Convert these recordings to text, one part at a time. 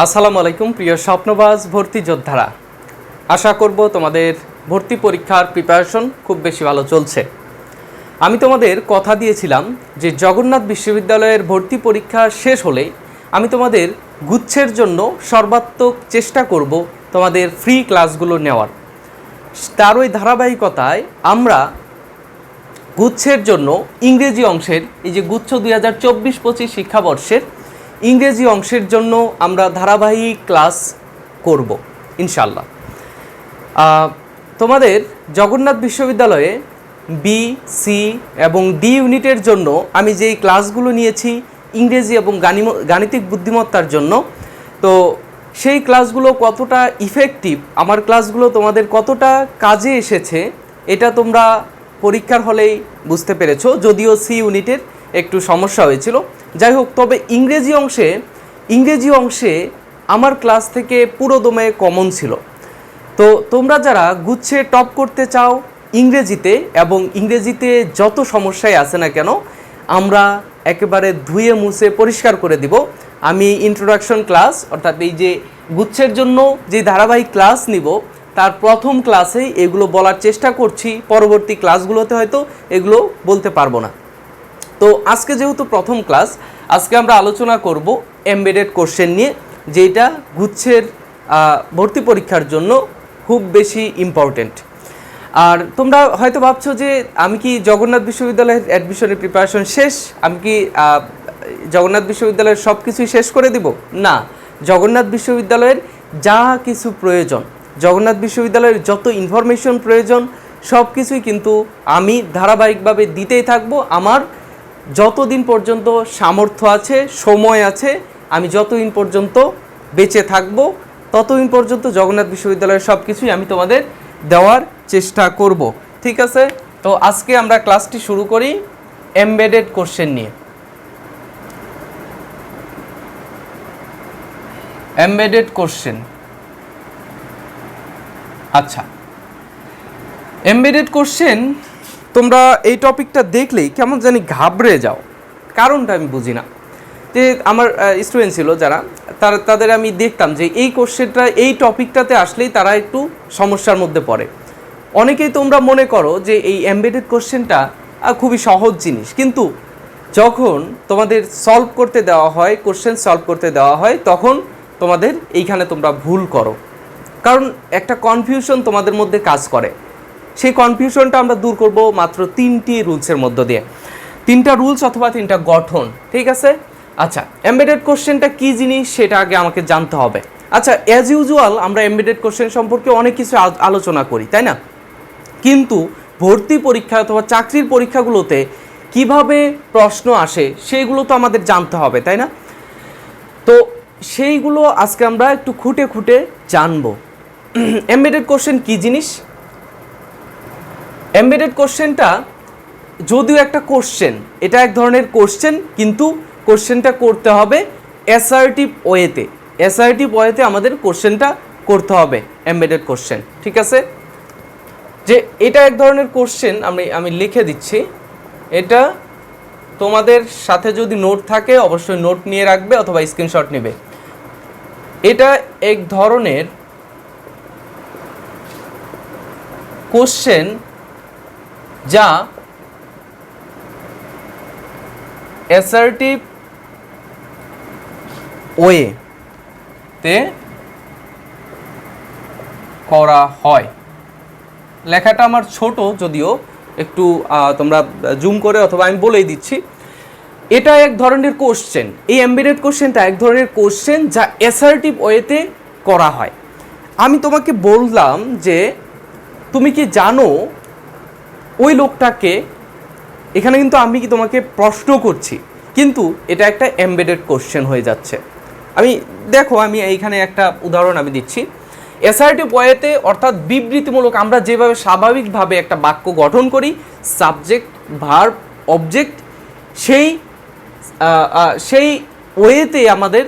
আসসালামু আলাইকুম, প্রিয় স্বপ্নবাজ ভর্তি যোদ্ধারা। আশা করব তোমাদের ভর্তি পরীক্ষার প্রিপারেশন খুব বেশি ভালো চলছে। আমি তোমাদের কথা দিয়েছিলাম যে জগন্নাথ বিশ্ববিদ্যালয়ের ভর্তি পরীক্ষা শেষ হলে আমি তোমাদের গুচ্ছের জন্য সর্বাত্মক চেষ্টা করব তোমাদের ফ্রি ক্লাসগুলো নেওয়ার। তার ওই ধারাবাহিকতায় আমরা গুচ্ছের জন্য ইংরেজি অংশের এই যে গুচ্ছ দুই হাজার চব্বিশ পঁচিশ শিক্ষাবর্ষের ইংরেজি অংশের জন্য আমরা ধারাবাহিক ক্লাস করব ইনশাল্লাহ তোমাদের জগন্নাথ বিশ্ববিদ্যালয়ে বি সি এবং ডি ইউনিটের জন্য আমি যেই ক্লাসগুলো নিয়েছি ইংরেজি এবং গাণিতিক বুদ্ধিমত্তার জন্য, তো সেই ক্লাসগুলো কতটা ইফেক্টিভ আমার ক্লাসগুলো তোমাদের কতটা কাজে এসেছে, এটা তোমরা পরীক্ষার হলেই বুঝতে পেরেছ, যদিও সি ইউনিটের একটু সমস্যা হয়েছিল। যাই হোক, তবে ইংরেজি অংশে ইংরেজি অংশে আমার ক্লাস থেকে পুরো দমে কমন ছিল। তো তোমরা যারা গুচ্ছে টপ করতে চাও ইংরেজিতে এবং ইংরেজিতে যত সমস্যায় আছে না কেন, আমরা একেবারে ধুয়ে মুছে পরিষ্কার করে দিব। আমি ইন্ট্রোডাকশন ক্লাস অর্থাৎ এই যে গুচ্ছের জন্য যে ধারাবাহিক ক্লাস নিব, তার প্রথম ক্লাসেই এগুলো বলার চেষ্টা করছি। পরবর্তী ক্লাসগুলোতে হয়তো এগুলো বলতে পারব না। তো আজকে যেহেতু প্রথম ক্লাস, আজকে আমরা আলোচনা করব এমবেডেড কোশ্চেন নিয়ে, যেটা গুচ্ছের ভর্তি পরীক্ষার জন্য খুব বেশি ইম্পর্টেন্ট আর তোমরা হয়তো ভাবছ যে আমি কি জগন্নাথ বিশ্ববিদ্যালয়ের অ্যাডমিশনের প্রিপারেশন শেষ? আমি কি জগন্নাথ বিশ্ববিদ্যালয়ের সব কিছুই শেষ করে দিব? না, জগন্নাথ বিশ্ববিদ্যালয়ের যা কিছু প্রয়োজন, জগন্নাথ বিশ্ববিদ্যালয়ের যত ইনফরমেশন প্রয়োজন সব কিছুই কিন্তু আমি ধারাবাহিকভাবে দিতেই থাকব। আমার যতদিন পর্যন্ত সামর্থ্য আছে, সময় আছে, আমি যতদিন পর্যন্ত বেঁচে থাকব, ততদিন পর্যন্ত জগন্নাথ বিশ্ববিদ্যালয়ের সব কিছুই আমি তোমাদের দেওয়ার চেষ্টা করব। ঠিক আছে? তো আজকে আমরা ক্লাসটি শুরু করি এমবেডেড কোশ্চেন নিয়ে। Embedded question. আচ্ছা। এমবেডেড কোশ্চেন তোমরা এই টপিকটা দেখলেই কেমন জানি ঘাবড়ে যাও। কারণটা আমি বুঝি না। যে আমার স্টুডেন্ট ছিল যারা, তারা, তাদের আমি দেখতাম যে এই কোশ্চেনটা, এই টপিকটাতে আসলেই তারা একটু সমস্যার মধ্যে পড়ে। অনেকেই তোমরা মনে করো যে এই এমবেডেড কোশ্চেনটা খুবই সহজ জিনিস। কিন্তু যখন তোমাদের সলভ করতে দেওয়া হয়, কোশ্চেন সলভ করতে দেওয়া হয়, তখন তোমাদের এইখানে তোমরা ভুল করো। কারণ একটা কনফিউশন তোমাদের মধ্যে কাজ করে। সেই কনফিউশনটা আমরা দূর করব মাত্র তিনটি রুলসের মধ্য দিয়ে। তিনটা রুলস অথবা তিনটা গঠন, ঠিক আছে? আচ্ছা এমবেডেড কোশ্চেনটা কি জিনিস সেটা আগে আমাকে জানতে হবে। আচ্ছা অ্যাজ ইউজুয়াল আমরা এমবেডেড কোশ্চেন সম্পর্কে অনেক কিছু আলোচনা করি, তাই না? কিন্তু ভর্তি পরীক্ষা অথবা চাকরির পরীক্ষাগুলোতে কীভাবে প্রশ্ন আসে সেইগুলো তো আমাদের জানতে হবে, তাই না? তো সেইগুলো আজকে আমরা একটু খুঁটে খুঁটে জানব। এমবেডেড কোশ্চেন কি জিনিস? এমবেডেড কোশ্চেনটা যদিও একটা কোশ্চেন এটা এক ধরনের কোশ্চেন কিন্তু কোশ্চেনটা করতে হবে অ্যাসার্টিভ ওয়েতে অ্যাসার্টিভ ওয়েতে আমাদের কোশ্চেনটা করতে হবে এমবেডেড কোশ্চেন ঠিক আছে? যে এটা এক ধরনের কোশ্চেন আমি আমি লিখে দিচ্ছি। এটা তোমাদের সাথে যদি নোট থাকে, অবশ্যই নোট নিয়ে রাখবে অথবা স্ক্রিনশট নেবে। এটা এক ধরনের কোশ্চেন যা অ্যাসার্টিভ ওয়ে তে করা হয়। লেখাটা আমার ছোট, যদিও একটু তোমরা জুম করে অথবা আমি বলেই দিচ্ছি। এটা এক ধরনের কোশ্চেন এই এমবিডেড কোশ্চেনটা এক ধরনের কোশ্চেন যা অ্যাসার্টিভ ওয়েতে করা হয়। আমি তোমাকে বললাম যে, তুমি কি জানো ওই লোকটাকে এখানে কিন্তু আমি কি তোমাকে প্রশ্ন করছি? কিন্তু এটা একটা এমবেডেড কোশ্চেন হয়ে যাচ্ছে। আমি, দেখো, আমি এইখানে একটা উদাহরণ আমি দিচ্ছি। এসআরটি ওয়েতে অর্থাৎ বিবৃতিমূলক আমরা যেভাবে স্বাভাবিকভাবে একটা বাক্য গঠন করি সাবজেক্ট ভার্ব অবজেক্ট সেই সেই ওয়েতে আমাদের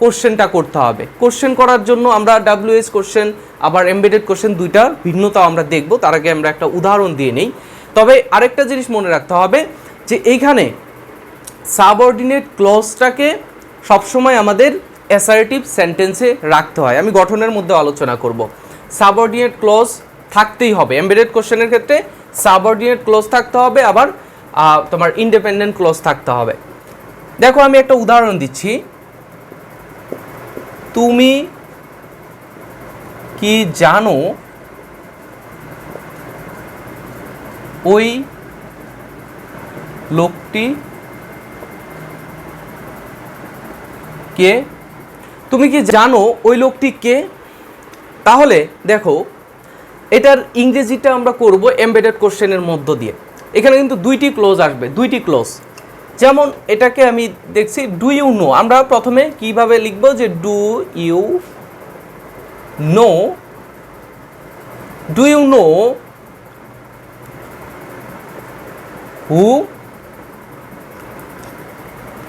কোশ্চেনটা করতে হবে। কোশ্চেন করার জন্য আমরা ডাব্লিউএস কোশ্চেন আবার এমবেডেড কোশ্চেন দুইটার ভিন্নতা আমরা দেখব। তার আগে আমরা একটা উদাহরণ দিয়ে নেই। তবে আরেকটা জিনিস মনে রাখতে হবে যে এইখানে সাবঅর্ডিনেট ক্লজটাকে সবসময় আমাদের অ্যাসার্টিভ সেন্টেন্সে রাখতে হয়। আমি গঠনের মধ্যে আলোচনা করব। সাবঅর্ডিনেট ক্লোজ থাকতেই হবে। এমবেডেড কোশ্চেনের ক্ষেত্রে সাবঅর্ডিনেট ক্লোজ থাকতে হবে, আবার তোমার ইন্ডিপেন্ডেন্ট ক্লোজ থাকতে হবে। দেখো, আমি একটা উদাহরণ দিচ্ছি। তুমি কি জানো ওই লোকটি কে? তুমি কি জানো ওই লোকটি কে? তাহলে দেখো, এটার ইংরেজিটা আমরা করব এমবেডেড কোশ্চেনের মধ্য দিয়ে। এখানে কিন্তু দুইটি ক্লোজ আসবে, দুইটি ক্লোজ যেমন এটাকে আমি দেখছি ডু ইউ নো আমরা প্রথমে কীভাবে লিখব যে do you know do you know who?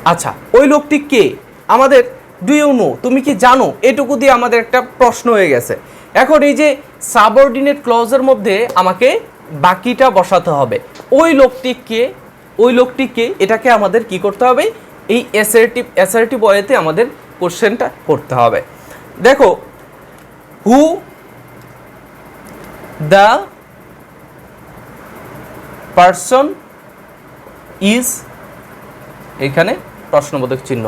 আচ্ছা ওই লোকটি কে? আমাদের, ডু ইউ নো? তুমি কি জানো? এটুকু দিয়ে আমাদের একটা প্রশ্ন হয়ে গেছে। এখন এই যে সাবঅর্ডিনেট ক্লজের মধ্যে আমাকে বাকিটা বসাতে হবে। ওই লোকটি কে? ওই লোকটি কে? এটাকে আমাদের কি করতে হবে? এই অ্যাসার্টিভ অ্যাসার্টিভ ওয়েতে আমাদের কোশ্চেনটা করতে হবে। দেখো, হু, দ্য পার্সন ইজ এখানে প্রশ্নবোধক চিহ্ন।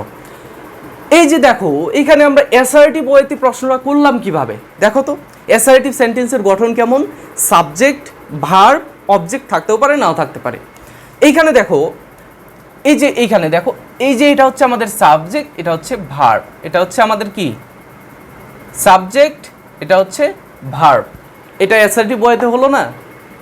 এই যে দেখো, এখানে আমরা অ্যাসার্টিভ ওয়েতে প্রশ্নটা করলাম কীভাবে? দেখো তো অ্যাসার্টিভ সেন্টেন্সের গঠন কেমন? সাবজেক্ট ভার্ব অবজেক্ট থাকতেও পারে, নাও থাকতে পারে। এইখানে দেখো, এই যে এইখানে দেখো, এই যে এটা হচ্ছে আমাদের সাবজেক্ট এটা হচ্ছে ভার্ব এটা হচ্ছে আমাদের কি? সাবজেক্ট এটা হচ্ছে ভার্ব এটা অ্যাসার্টিভ ওয়েতে হলো না?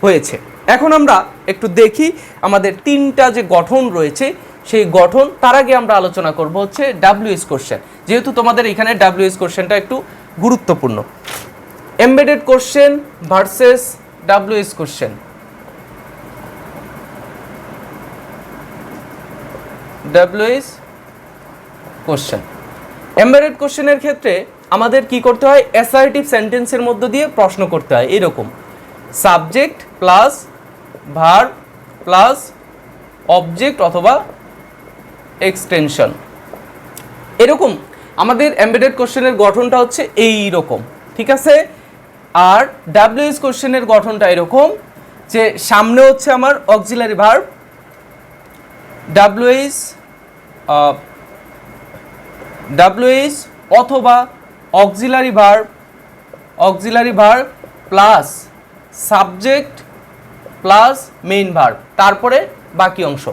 হয়েছে। এখন আমরা একটু দেখি আমাদের তিনটা যে গঠন রয়েছে, সেই গঠন তার আগে আমরা আলোচনা করব হচ্ছে ডাব্লিউএস কোশ্চেন যেহেতু তোমাদের এখানে ডাব্লিউএস কোশ্চেনটা একটু গুরুত্বপূর্ণ। Embedded question versus W S question W S question embedded কোশ্চেনের ক্ষেত্রে আমাদের কি করতে হয়? অ্যাসার্টিভ সেন্টেন্সের মধ্য দিয়ে প্রশ্ন করতে হয়, এরকম। Subject plus verb plus object অথবা এক্সটেনশন এরকম আমাদের এমবেডেড কোশ্চেনের গঠনটা হচ্ছে এই রকম ঠিক আছে? আর ডাব্লিউএস কোশ্চেনের গঠনটা এরকম যে সামনে হচ্ছে আমার auxiliary verb W S W S অথবা auxiliary verb auxiliary verb plus subject plus main verb তারপরে বাকি অংশ।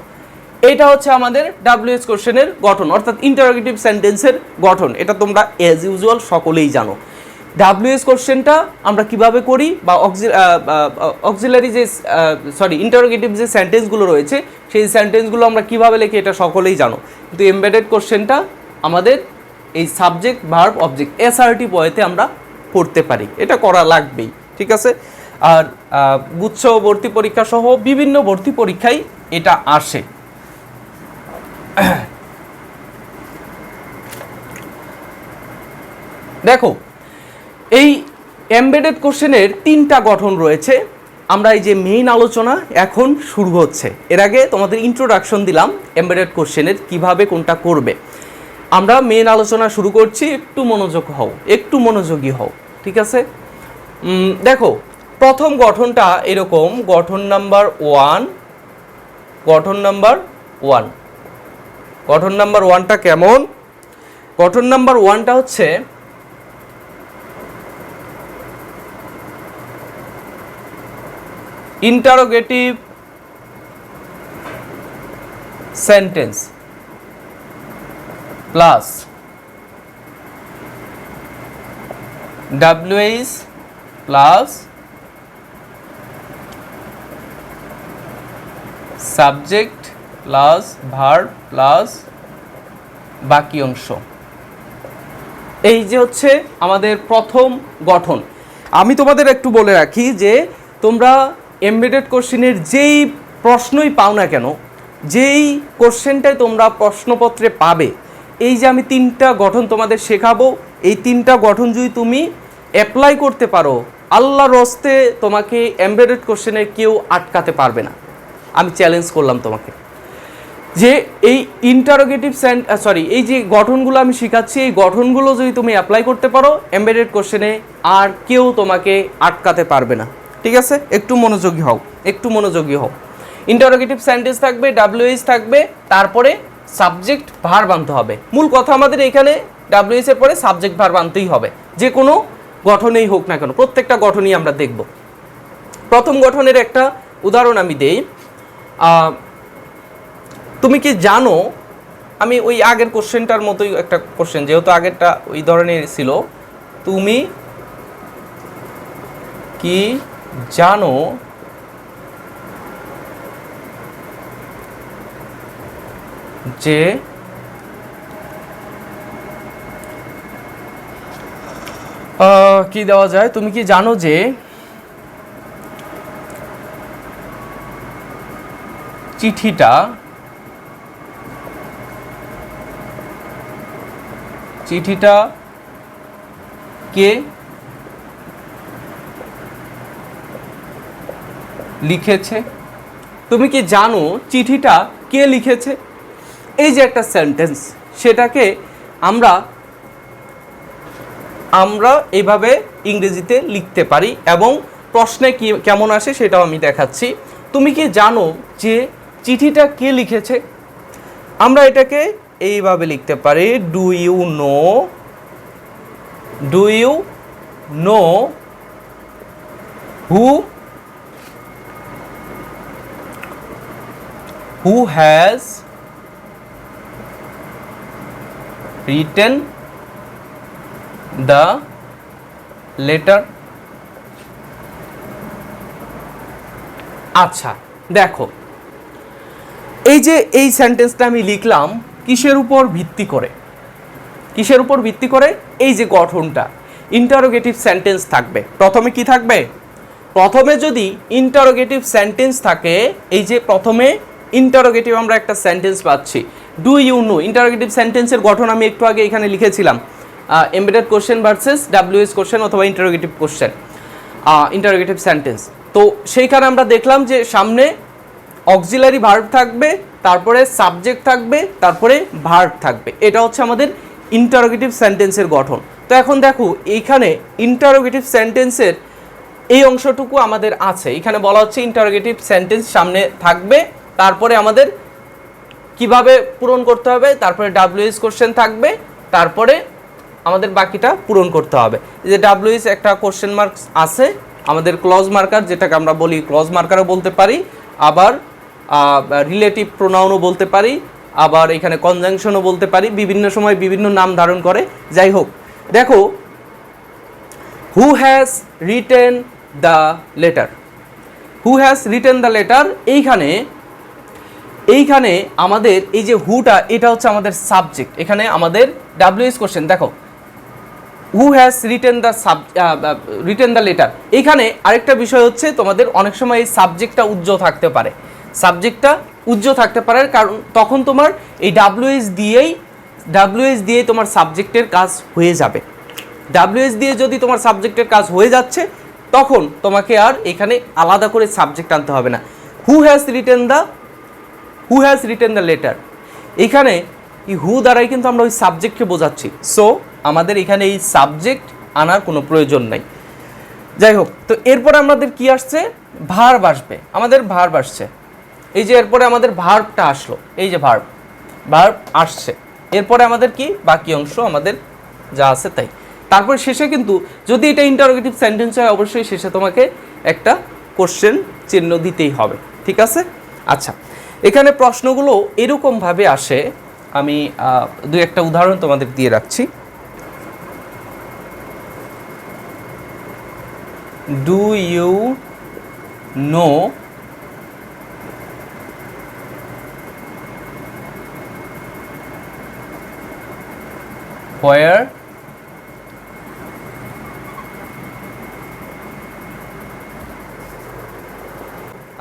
এটা হচ্ছে আমাদের ডাব্লিউএস কোশ্চেনের গঠন, অর্থাৎ ইন্টারোগেটিভ সেন্টেন্সের গঠন। এটা তোমরা এজ ইউজুয়াল সকলেই জানো। ডাব্লিউএস কোশ্চেনটা আমরা কীভাবে করি বা অক্সিলারি যে সরি ইন্টারোগেটিভ যে সেন্টেন্সগুলো রয়েছে, সেই সেন্টেন্সগুলো আমরা কীভাবে লিখি এটা সকলেই জানো। কিন্তু এমবেডেড কোশ্চেনটা আমাদের এই subject verb object S R T বয়েতে আমরা পড়তে পারি। এটা করা লাগবেই, ঠিক আছে? আর গুচ্ছ ভর্তি পরীক্ষা সহ বিভিন্ন ভর্তি পরীক্ষায় এটা আসে। দেখো, এই এমবেডেড কোশ্চেনের তিনটা গঠন রয়েছে। আমরা এই যে মেইন আলোচনা এখন শুরু হচ্ছে। এর আগে তোমাদের ইন্ট্রোডাকশন দিলাম এমবেডেড কোশ্চেনের কীভাবে কোনটা করবে। আমরা মেইন আলোচনা শুরু করছি, একটু মনোযোগ হও, একটু মনোযোগী হও, ঠিক আছে? দেখো প্রথম গঠনটা এরকম, গঠন নাম্বার ওয়ান, গঠন নাম্বার ওয়ান। গঠন নাম্বার ওয়ানটা কেমন? গঠন নাম্বার ওয়ানটা হচ্ছে, interrogative sentence plus WH plus subject plus verb plus বাকি অংশ। এই যে হচ্ছে আমাদের প্রথম গঠন। আমি তোমাদের একটু বলে রাখি যে তোমরা এমবেডেড কোশ্চেনের যেই প্রশ্নই পাও না কেন, যেই কোশ্চেনটাই তোমরা প্রশ্নপত্রে পাবে, এই যে আমি তিনটা গঠন তোমাদের শেখাবো, এই তিনটা গঠন যদি তুমি অ্যাপ্লাই করতে পারো, আল্লাহর রস্তে তোমাকে এমবেডেড কোশ্চেনে কেউ আটকাতে পারবে না। আমি চ্যালেঞ্জ করলাম তোমাকে। যে এই ইন্টারোগেটিভ সরি এই যে গঠনগুলো আমি শেখাচ্ছি, এই গঠনগুলো যদি তুমি অ্যাপ্লাই করতে পারো এমবেডেড কোশ্চেনে আর কেউ তোমাকে আটকাতে পারবে না। ঠিক আছে? একটু মনোযোগী হও, একটু মনোযোগী হও। ইন্টারোগেটিভ সেন্টেন্স থাকবে ডাব্লিউএইচ থাকবে, তারপরে সাবজেক্ট ভার বানতে হবে। মূল কথা আমাদের এখানে ডাব্লিউএইচ এর পরে সাবজেক্ট ভার বানতেই হবে। যে কোনো গঠনেই হোক না কেন, প্রত্যেকটা গঠনই আমরা দেখব। প্রথম গঠনের একটা উদাহরণ আমি দেই। তুমি কি জানো, আমি ওই আগের কোশ্চেনটার মতোই একটা কোশ্চেন, যেহেতু আগেরটা ওই ধরনের ছিল, তুমি কি জানো যে কি দেওয়া যায়? তুমি কি জানো যে চিঠিটা চিঠিটা কে লিখেছে? তুমি কি জানো চিঠিটা কে লিখেছে? এই যে একটা সেন্টেন্স সেটাকে আমরা আমরা এইভাবে ইংরেজিতে লিখতে পারি এবং প্রশ্নে কি, কেমন আসে সেটাও আমি দেখাচ্ছি। তুমি কি জানো যে চিঠিটা কে লিখেছে? আমরা এটাকে এইভাবে লিখতে পারি do you know do you know who who has written the letter আচ্ছা দেখো এই যে এই সেন্টেন্সটা আমি লিখলাম, কিসের উপর ভিত্তি করে? কিসের উপর ভিত্তি করে? এই যে গঠনটা ইন্টারোগেটিভ সেন্টেন্স থাকবে। প্রথমে কি থাকবে? প্রথমে যদি ইন্টারোগেটিভ সেন্টেন্স থাকে, এই যে প্রথমে ইন্টারোগেটিভ আমরা একটা সেন্টেন্স পাচ্ছি। ডু ইউ নো ইন্টারোগেটিভ সেন্টেন্সের গঠন আমি একটু আগে এখানে লিখেছিলাম। Embedded question versus W S question অথবা ইন্টারোগেটিভ কোশ্চেন ইন্টারোগেটিভ সেন্টেন্স তো সেইখানে আমরা দেখলাম যে সামনে অক্সিলারি ভার্ব থাকবে, তারপরে সাবজেক্ট থাকবে, তারপরে ভার্ব থাকবে। এটা হচ্ছে আমাদের ইন্টারোগেটিভ সেন্টেন্সের গঠন। তো এখন দেখো, এইখানে ইন্টারোগেটিভ সেন্টেন্সের এই অংশটুকু আমাদের আছে। এখানে বলা হচ্ছে ইন্টারোগেটিভ সেন্টেন্স সামনে থাকবে, তারপরে আমাদের কীভাবে পূরণ করতে হবে, তারপরে ডাব্লিউএস কোশ্চেন থাকবে, তারপরে আমাদের বাকিটা পূরণ করতে হবে। যে ডাব্লিউএস একটা কোশ্চেন মার্কস আছে, আমাদের ক্লজ মার্কার যেটাকে আমরা বলি ক্লজ মার্কারও বলতে পারি। আবার রিলেটিভ প্রোনাউনও বলতে পারি, আবার এখানে কনজাংশনও বলতে পারি, বিভিন্ন সময় বিভিন্ন নাম ধারণ করে। যাই হোক, দেখো who has written the letter who has written the letter এইখানে এইখানে আমাদের এই যে হুটা এটা হচ্ছে আমাদের সাবজেক্ট এখানে আমাদের ডাব্লিউএস কোশ্চেন দেখো who has written the sub written the letter এখানে আরেকটা বিষয় হচ্ছে, তোমাদের অনেক সময় এই সাবজেক্টটা উজ্জ্বল থাকতে পারে। সাবজেক্টটা উজ্জ্বল থাকতে পারে, কারণ তখন তোমার এই ডাব্লিউএস দিয়েই ডাব্লিউএস দিয়ে তোমার সাবজেক্টের কাজ হয়ে যাবে। ডাব্লিউএস দিয়ে যদি তোমার সাবজেক্টের কাজ হয়ে যাচ্ছে, তখন তোমাকে আর এখানে আলাদা করে সাবজেক্ট আনতে হবে না। Who has written the who has written the letter এখানে এই হু দ্বারাই কিন্তু আমরা ওই সাবজেক্টকে বোঝাচ্ছি। সো আমাদের এখানে এই সাবজেক্ট আনার কোনো প্রয়োজন নাই। যাই হোক, তো এরপরে আমাদের কি আসছে? ভার্ব আসবে। আমাদের ভার্ব আসছে। এই যে এরপরে আমাদের ভার্বটা আসলো, এই যে ভার্ব ভার্ব আসছে। এরপরে আমাদের কি? বাকি অংশ আমাদের যা আছে তাই। তারপর শেষে কিন্তু যদি এটা ইন্টারোগেটিভ সেন্টেন্স হয়, অবশ্যই শেষে তোমাকে একটা কোশ্চেন চিহ্ন দিতেই হবে, ঠিক আছে? আচ্ছা এখানে প্রশ্নগুলো এরকমভাবে আসে। আমি দুই একটা উদাহরণ তোমাদের দিয়ে রাখছি। ডু ইউ নো where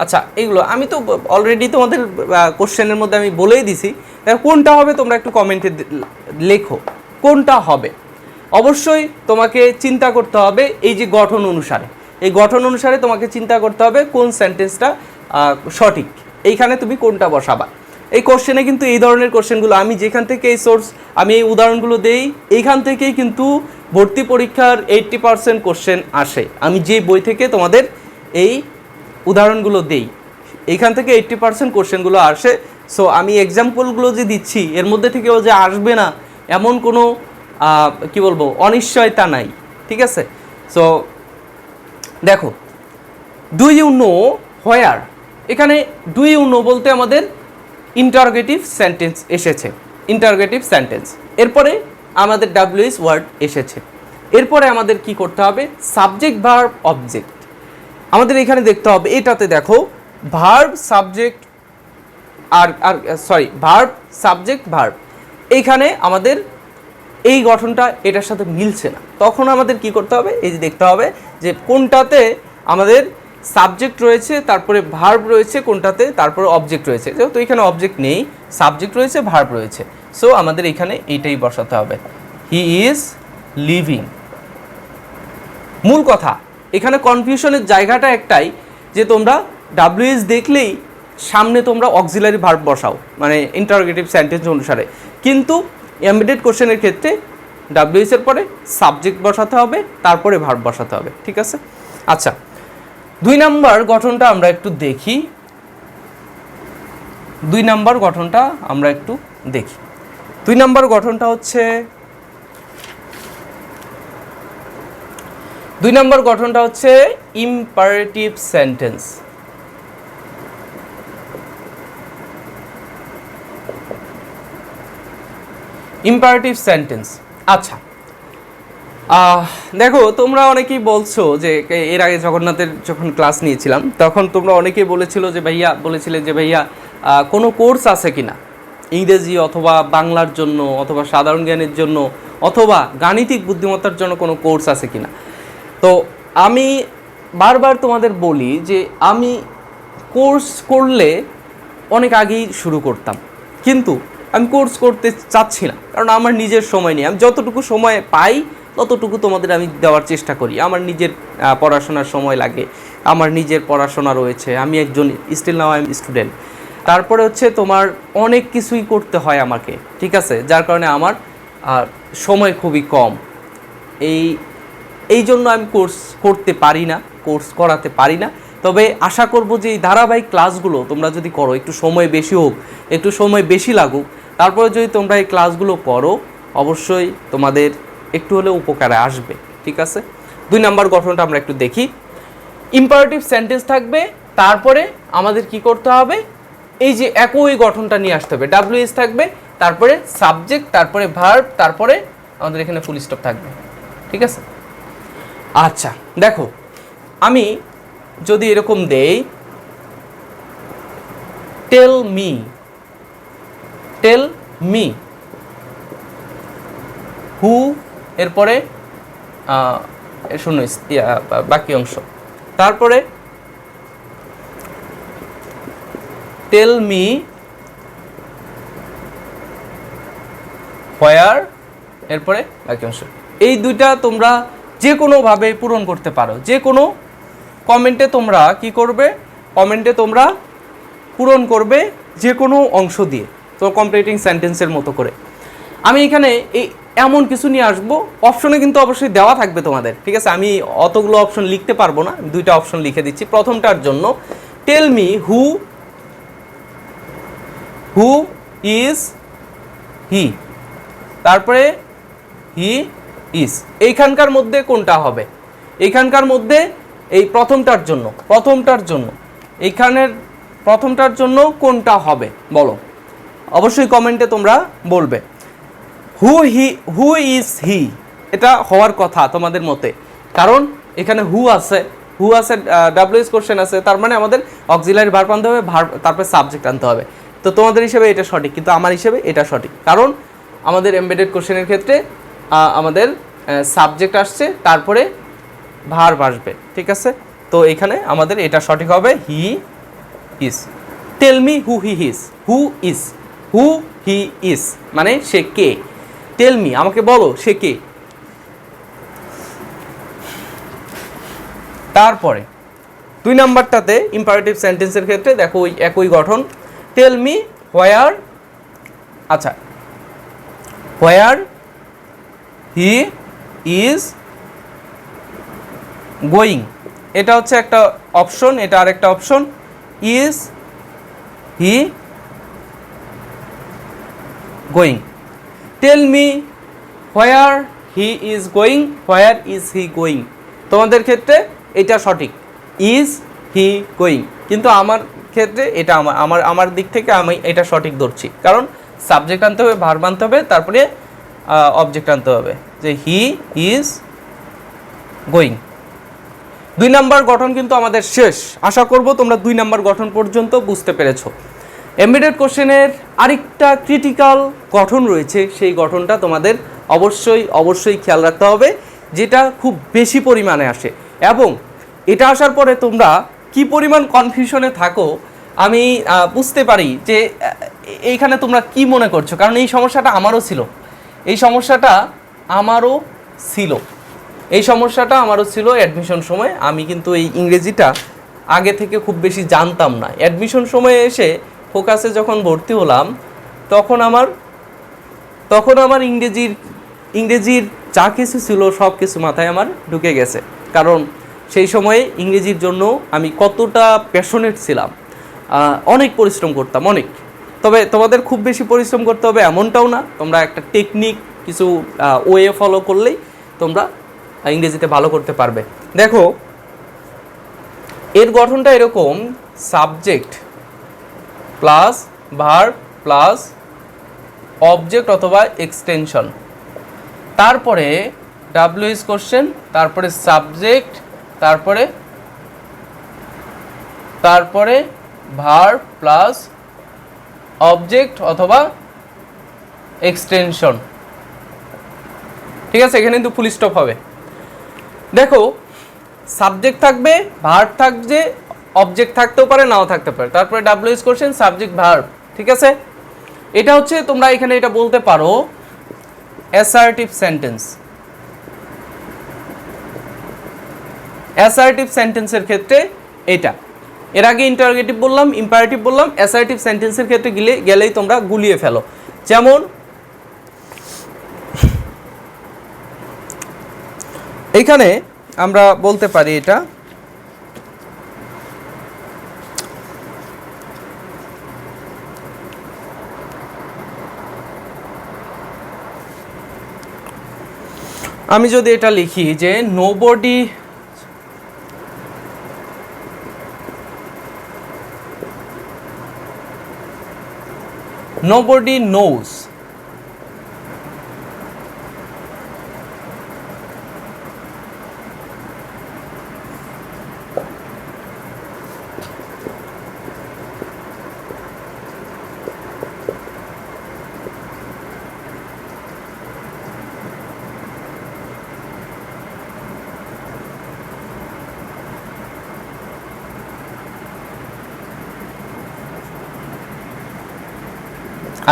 আচ্ছা এগুলো আমি তো অলরেডি তোমাদের কোশ্চেনের মধ্যে আমি বলেই দিছি। কোনটা হবে তোমরা একটু কমেন্টে লেখো। কোনটা হবে? অবশ্যই তোমাকে চিন্তা করতে হবে এই যে গঠন অনুসারে। এই গঠন অনুসারে তোমাকে চিন্তা করতে হবে কোন সেন্টেন্সটা সঠিক। এইখানে তুমি কোনটা বসাবা। এই কোশ্চেনে কিন্তু এই ধরনের কোশ্চেনগুলো আমি যেখান থেকে এই সোর্স আমি এই উদাহরণগুলো দেই, এইখান থেকেই কিন্তু ভর্তি পরীক্ষার এইট্টি পার্সেন্ট কোশ্চেন আসে। আমি যে বই থেকে তোমাদের এই উদাহরণগুলো দেই, এইখান থেকে এইট্টি পার্সেন্ট কোশ্চেনগুলো আসে। সো আমি এক্সাম্পলগুলো যে দিচ্ছি, এর মধ্যে থেকেও যে আসবে না, এমন কোনো কি বলব, অনিশ্চয়তা নাই, ঠিক আছে? সো দেখো ডু ইউ নো হোয়ার এখানে ডু ইউ নো বলতে আমাদের ইন্টারগেটিভ সেন্টেন্স এসেছে। ইন্টারগেটিভ সেন্টেন্স এরপরে আমাদের ডাব্লিউএস ওয়ার্ড এসেছে। এরপরে আমাদের কি করতে হবে? সাবজেক্ট ভার্ব অবজেক্ট আমাদের এখানে দেখতে হবে, এটাতে দেখো ভার্ব সাবজেক্ট আর আর সরি ভার্ব সাবজেক্ট ভার্ব এইখানে আমাদের এই গঠনটা এটার সাথে মিলছে না। তখন আমাদের কি করতে হবে? এই যে দেখতে হবে যে কোনটাতে আমাদের সাবজেক্ট রয়েছে, তারপরে ভার্ব রয়েছে কোনটাতে, তারপরে অবজেক্ট রয়েছে। যেহেতু এখানে অবজেক্ট নেই সাবজেক্ট রয়েছে ভার্ব রয়েছে। সো আমাদের এখানে এইটাই বসাতে হবে। হি ইজ লিভিং মূল কথা, এখানে কনফিউশনের জায়গাটা একটাই যে তোমরা ডাব্লিউএস দেখলেই সামনে তোমরা অক্সিলারি ভার্ব বসাও মানে ইন্টারোগেটিভ সেন্টেন্স অনুসারে। কিন্তু এমবেডেড কোশ্চেনের ক্ষেত্রে ডাব্লিউএস এর পরে সাবজেক্ট বসাতে হবে, তারপরে ভার্ব বসাতে হবে। ঠিক আছে? আচ্ছা দুই নাম্বার গঠনটা আমরা একটু দেখি। দুই নাম্বার গঠনটা আমরা একটু দেখি। দুই নাম্বার গঠনটা হচ্ছে, দুই নম্বর গঠনটা হচ্ছে ইম্পারেটিভ সেন্টেন্স ইম্পারেটিভ সেন্টেন্স আচ্ছা দেখো, তোমরা অনেকেই বলছো যে এর আগে জগন্নাথের যখন ক্লাস নিয়েছিলাম, তখন তোমরা অনেকেই বলেছিল যে ভাইয়া, বলেছিলে যে ভাইয়া কোনো কোর্স আছে কিনা? ইংরেজি অথবা বাংলার জন্য, অথবা সাধারণ জ্ঞানের জন্য, অথবা গাণিতিক বুদ্ধিমত্তার জন্য কোনো কোর্স আছে কিনা? তো আমি বারবার তোমাদের বলি যে আমি কোর্স করলে অনেক আগেই শুরু করতাম। কিন্তু আমি কোর্স করতে চাচ্ছি না কারণ আমার নিজের সময় নেই। আমি যতটুকু সময় পাই ততটুকু তোমাদের আমি দেওয়ার চেষ্টা করি। আমার নিজের পড়াশোনার সময় লাগে। আমার নিজের পড়াশোনা রয়েছে। আমি একজন স্টিল নাও আই স্টুডেন্ট তারপরে হচ্ছে তোমার অনেক কিছুই করতে হয় আমাকে, ঠিক আছে? যার কারণে আমার সময় খুবই কম। এই এই জন্য আমি কোর্স করতে পারি না কোর্স করাতে পারি না। তবে আশা করব যে এই ধারাবাহিক ক্লাসগুলো তোমরা যদি করো, একটু সময় বেশি হোক, একটু সময় বেশি লাগুক, তারপরে যদি তোমরা এই ক্লাসগুলো করো, অবশ্যই তোমাদের একটু হলেও উপকারে আসবে, ঠিক আছে? দুই নাম্বার গঠনটা আমরা একটু দেখি। ইম্পারেটিভ সেন্টেন্স থাকবে, তারপরে আমাদের কি করতে হবে? এই যে একই গঠনটা নিয়ে আসতে হবে ডাব্লিউএস থাকবে, তারপরে সাবজেক্ট তারপরে ভার্ব তারপরে আমাদের এখানে ফুল স্টপ থাকবে, ঠিক আছে? আচ্ছা দেখো, আমি যদি এরকম দেই tell me tell me who এরপরে শূন্য বাকি অংশ। তারপরে টেল মি হোয়ার এরপরে বাকি অংশ। এই দুইটা তোমরা যে কোনোভাবে পূরণ করতে পারো। যে কোনো কমেন্টে তোমরা কি করবে? কমেন্টে তোমরা পূরণ করবে যে কোনো অংশ দিয়ে। তো কমপ্লিটিং সেন্টেন্সের মতো করে। আমি এখানে এই এমন কিছু নিয়ে আসব। অপশনে কিন্তু অবশ্যই দেওয়া থাকবে তোমাদের, ঠিক আছে? আমি অতগুলো অপশন লিখতে পারব না দুইটা অপশন লিখে দিচ্ছি। প্রথমটার জন্য tell me who who is he তারপরে হি ইজ এইখানকার মধ্যে কোনটা হবে? এইখানকার মধ্যে এই প্রথমটার জন্য প্রথমটার জন্য, এইখানের প্রথমটার জন্য কোনটা হবে? বলো। অবশ্যই কমেন্টে তোমরা বলবে। হু হি হু ইজ হি এটা হওয়ার কথা তোমাদের মতে। কারণ এখানে হু আছে। হু আছে ডাব্লিউএস কোশ্চেন আছে। তার মানে আমাদের অক্সিলারি ভার্ব আনতে হবে ভার্ব তারপরে সাবজেক্ট আনতে হবে। তো তোমাদের হিসেবে এটা সঠিক, কিন্তু আমার হিসেবে এটা সঠিক। কারণ আমাদের এমবেডেড কোশ্চেনের ক্ষেত্রে আমাদের সাবজেক্ট আসছে, তারপরে ভার্ব আসবে, ঠিক আছে? তো এখানে আমাদের এটা সঠিক হবে he is tell me who he his who is who he is মানে সে কে? টেল মি আমাকে বলো, সে কে? তারপরে, দুই নাম্বারটাতে ইম্পারেটিভ সেন্টেন্সের ক্ষেত্রে দেখো ওই একই গঠন। টেল মি হোয়ার আচ্ছা হোয়ার হি ইজ গোয়িং এটা হচ্ছে একটা অপশন এটা আরেকটা option is he going tell me where he is going where is he going তোমাদের ক্ষেত্রে এটা সঠিক। ইজ হি গোয়িং কিন্তু আমার ক্ষেত্রে এটা আমার আমার আমার দিক থেকে আমি এটা সঠিক ধরছি। কারণ সাবজেক্ট আনতে হবে ভার্ব আনতে হবে, তারপরে অবজেক্ট আনতে হবে। যে হি ইজ গোয়িং দুই নাম্বার গঠন কিন্তু আমাদের শেষ। আশা করব তোমরা দুই নাম্বার গঠন পর্যন্ত বুঝতে পেরেছ। এমবেডেড কোশ্চেনের আরেকটা ক্রিটিক্যাল গঠন রয়েছে। সেই গঠনটা তোমাদের অবশ্যই অবশ্যই খেয়াল রাখতে হবে, যেটা খুব বেশি পরিমাণে আসে। এবং এটা আসার পরে তোমরা কি পরিমাণ কনফিউশনে থাকো, আমি বুঝতে পারি যে এইখানে তোমরা কি মনে করছ। কারণ এই সমস্যাটা আমারও ছিল। এই সমস্যাটা আমারও ছিল। এই সমস্যাটা আমারও ছিল অ্যাডমিশন সময়। আমি কিন্তু এই ইংরেজিটা আগে থেকে খুব বেশি জানতাম না। অ্যাডমিশন সময়ে এসে ফোকাসে যখন ভর্তি হলাম, তখন আমার তখন আমার ইংরেজির ইংরেজির যা কিছু ছিল সব কিছু মাথায় আমার ঢুকে গেছে। কারণ সেই সময়ে ইংরেজির জন্য আমি কতটা প্যাশনেট ছিলাম অনেক পরিশ্রম করতাম, অনেক। তবে তোমাদের খুব বেশি পরিশ্রম করতে হবে এমনটাও না, তোমরা একটা টেকনিক কিছু ওয়ে ফলো করলেই তোমরা ইংরেজিতে ভালো করতে পারবে। দেখো, এর গঠনটা এরকম subject plus verb plus object অথবা এক্সটেনশন তারপরে ডাব্লিউ ইজ কোশ্চেন তারপরে সাবজেক্ট তারপরে তারপরে ভার প্লাস অবজেক্ট অথবা এক্সটেনশন ঠিক আছে, এখানে কিন্তু ফুল স্টপ হবে। দেখো সাবজেক্ট থাকবে ভার্ব থাকবে অবজেক্ট থাকতেও পারে, নাও থাকতে পারে। তারপরে W is question subject verb ঠিক আছে? এটা হচ্ছে তোমরা এখানে এটা বলতে পারো অ্যাসার্টিভ সেন্টেন্স অ্যাসার্টিভ সেন্টেন্সের ক্ষেত্রে এটা। এর আগে ইন্টারগেটিভ বললাম ইম্পারেটিভ বললাম অ্যাসার্টিভ সেন্টেন্সের ক্ষেত্রে গেলে গেলেই তোমরা গুলিয়ে ফেলো। যেমন, এখানে আমরা বলতে পারি এটা আমি যদি এটা লিখি যে নোবডি নোবডি nobody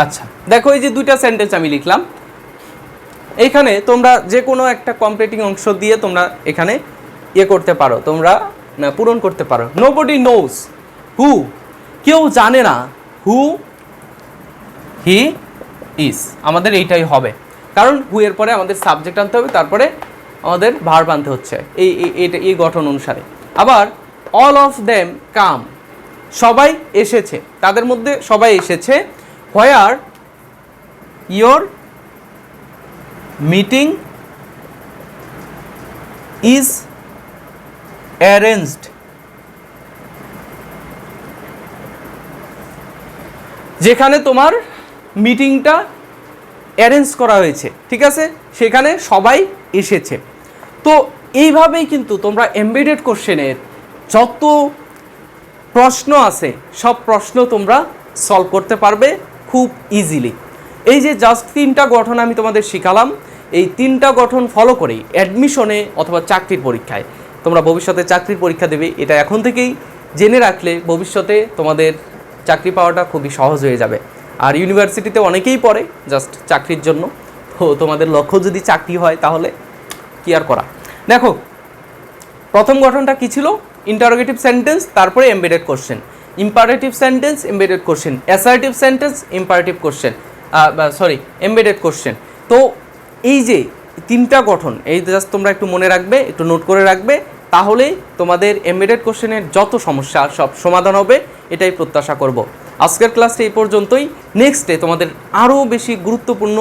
আচ্ছা দেখো এই যে দুইটা সেন্টেন্স আমি লিখলাম। এখানে তোমরা যে কোনো একটা কমপ্লিটিং অংশ দিয়ে তোমরা এখানে ইয়ে করতে পারো, তোমরা পূরণ করতে পারো। নো বডি নোজ হু কেউ জানে না হু হি ইজ আমাদের এইটাই হবে। কারণ হু এর পরে আমাদের সাবজেক্ট আনতে হবে, তারপরে আমাদের ভার আনতে হচ্ছে, এই এইটা, এই গঠন অনুসারে। আবার অল অফ দেম কাম সবাই এসেছে, তাদের মধ্যে সবাই এসেছে where your meeting is arranged যেখানে তোমার মিটিংটা অ্যারেঞ্জ করা হয়েছে, ঠিক আছে? সেখানে সবাই এসেছে। তো এইভাবেই কিন্তু তোমরা এমবেডেড কোশ্চেনের যত প্রশ্ন আছে, সব প্রশ্ন তোমরা সলভ করতে পারবে। খুব ইজিলি এই যে জাস্ট তিনটা গঠন আমি তোমাদের শিখালাম, এই তিনটা গঠন ফলো করেই অ্যাডমিশনে অথবা চাকরির পরীক্ষায়। তোমরা ভবিষ্যতে চাকরির পরীক্ষা দেবে, এটা এখন থেকেই জেনে রাখলে ভবিষ্যতে তোমাদের চাকরি পাওয়াটা খুবই সহজ হয়ে যাবে। আর ইউনিভার্সিটিতে অনেকেই পড়ে জাস্ট চাকরির জন্য। তো তোমাদের লক্ষ্য যদি চাকরি হয় তাহলে কি আর করা? দেখো, প্রথম গঠনটা কী ছিল? ইন্টারোগেটিভ সেন্টেন্স তারপরে embedded question imperative sentence embedded question assertive sentence imperative question sorry embedded question তো এই যে তিনটা গঠন, এই জাস্ট তোমরা একটু মনে রাখবে, একটু নোট করে রাখবে তাহলেই তোমাদের এমবেডেড কোশ্চেনের যত সমস্যা, সব সমাধান হবে, এটাই প্রত্যাশা করব। আজকের ক্লাসটা এই পর্যন্তই। নেক্সটে তোমাদের আরও বেশি গুরুত্বপূর্ণ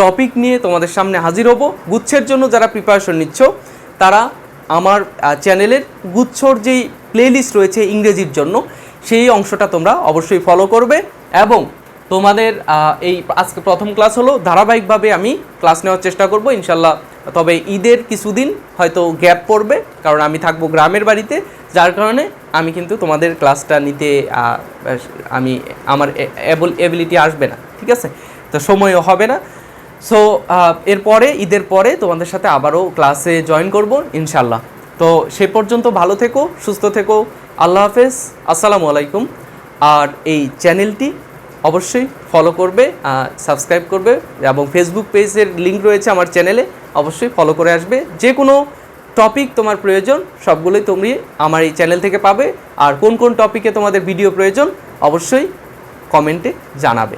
টপিক নিয়ে তোমাদের সামনে হাজির হব। গুচ্ছের জন্য যারা প্রিপারেশন নিচ্ছ, তারা আমার চ্যানেলের গুচ্ছর যেই প্লেলিস্ট রয়েছে ইংরেজির জন্য সেই অংশটা তোমরা অবশ্যই ফলো করবে এবং তোমাদের এই আজকে প্রথম ক্লাস হলো, ধারাবাহিকভাবে আমি ক্লাস নেওয়ার চেষ্টা করব, ইনশাল্লাহ। তবে ঈদের কিছুদিন হয়তো গ্যাপ পড়বে, কারণ আমি থাকব গ্রামের বাড়িতে, যার কারণে আমি কিন্তু তোমাদের ক্লাসটা নিতে আমি আমার এবিলিটি আসবে না, ঠিক আছে? তো সময়ও হবে না। সো এরপরে, ঈদের পরে তোমাদের সাথে আবারও ক্লাসে জয়েন করব, ইনশাল্লাহ। তো সে পর্যন্ত ভালো থেকো, সুস্থ থেকো। আল্লাহ হাফেজ, আসসালামু আলাইকুম। আর এই চ্যানেলটি অবশ্যই ফলো করবে সাবস্ক্রাইব করবে এবং ফেসবুক পেজের লিঙ্ক রয়েছে আমার চ্যানেলে, অবশ্যই ফলো করে আসবে। যে কোনো টপিক তোমার প্রয়োজন, সবগুলোই তুমি আমার এই চ্যানেল থেকে পাবে। আর কোন কোন টপিকে তোমাদের ভিডিও প্রয়োজন, অবশ্যই কমেন্টে জানাবে।